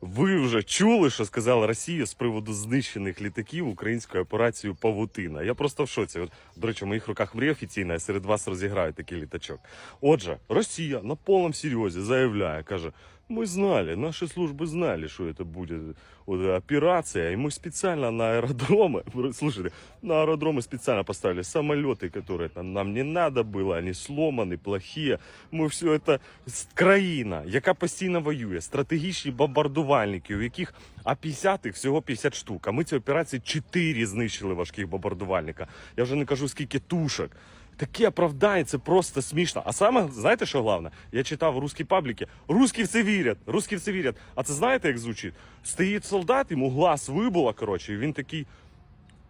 Ви вже чули, що сказала Росія з приводу знищених літаків українською операцією Павутина. Я просто в шоці. До речі, в моїх руках мрія офіційна, я серед вас розіграю такий літачок. Отже, Росія на повному серйозі заявляє, каже: ми знали, наші служби знали, що це буде от, операція, і ми спеціально на аеродроми, слушайте, на аеродроми спеціально поставили самоліти, які там нам не надо було, вони сломані, плохі. Ми все це країна, яка постійно воює, стратегічні бомбардувальники, у яких А-50 їх всього 50 штук. А ми ці операції 4 знищили важких бомбардувальника. Я вже не кажу, скільки тушок. Такі оправдання, це просто смішно. А саме, знаєте, що головне? Я читав в русській пабліки. Русські в це вірять, русські в це вірять. А це знаєте, як звучить? Стоїть солдат, йому глаз вибуло, коротше, і він такий.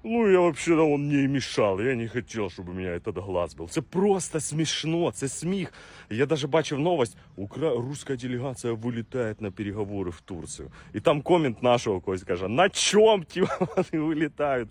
Ну, я вообще да, он мне и мешал. Я не хотел, чтобы у меня этот глаз был. Це просто смішно, це сміх. Я даже бачив новость. Укра... Русская делегация вилітає на переговори в Турцію. І там комент нашого когось каже: на чом ті вони вилітають?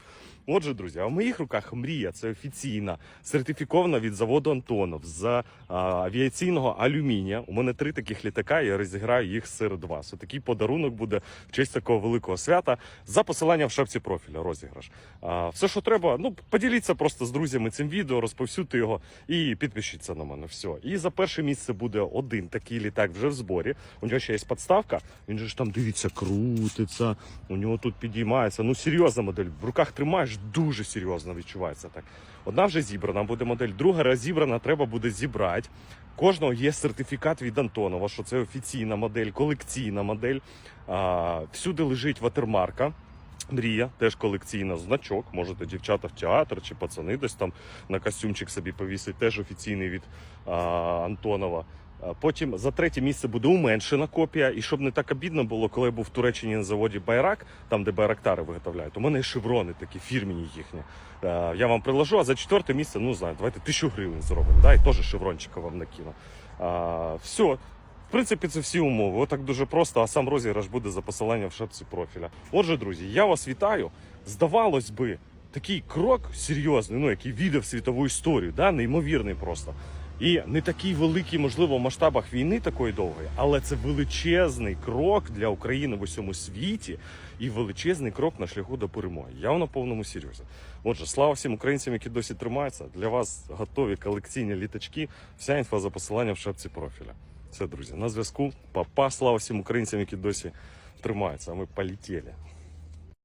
Отже, друзі, а в моїх руках мрія це офіційна, сертифікована від заводу Антонов з авіаційного алюмінія. У мене три таких літака. Я розіграю їх серед вас. Отакий подарунок буде в честь такого великого свята за посиланням в шапці профіля. Розіграш. А, все, що треба, ну поділіться просто з друзями цим відео, розповсюдьте його і підпишіться на мене. Все. І за перше місце буде один такий літак вже в зборі. У нього ще є подставка. Він же ж там дивіться, крутиться. У нього тут підіймається. Ну серйозна модель. В руках тримаєш дуже серйозно відчувається так. Одна вже зібрана буде модель, друга розібрана, треба буде зібрати. Кожного є сертифікат від Антонова, що це офіційна модель, колекційна модель. А, всюди лежить ватермарка. Мрія, теж колекційна значок. Можете дівчата в театр чи пацани десь там на костюмчик собі повісить, теж офіційний від а, Антонова. А Потім за третє місце буде уменшена копія. І щоб не так обідно було, коли я був в Туреччині на заводі Байрак, там де байрактари виготовляють, у мене є шеврони такі фірмені їхні. Е, Я вам приложу, а за четверте місце, ну знаю, давайте тисячу гривень зробимо. Да, і теж шеврончика вам накину. А, все. В принципі, це всі умови. Отак дуже просто, а сам розіграш буде за посиланням в шапці профіля. Отже, друзі, я вас вітаю. Здавалось би, такий крок серйозний, ну який віде світову історію, да, неймовірний просто. І не такий великий, можливо, в масштабах війни такої довгої, але це величезний крок для України в усьому світі і величезний крок на шляху до перемоги. Я на повному серйозі. Отже, слава всім українцям, які досі тримаються. Для вас готові колекційні літачки. Вся інфа за посиланням в шапці профіля. Все, друзі, на зв'язку. Папа, слава всім українцям, які досі тримаються. А ми полетіли.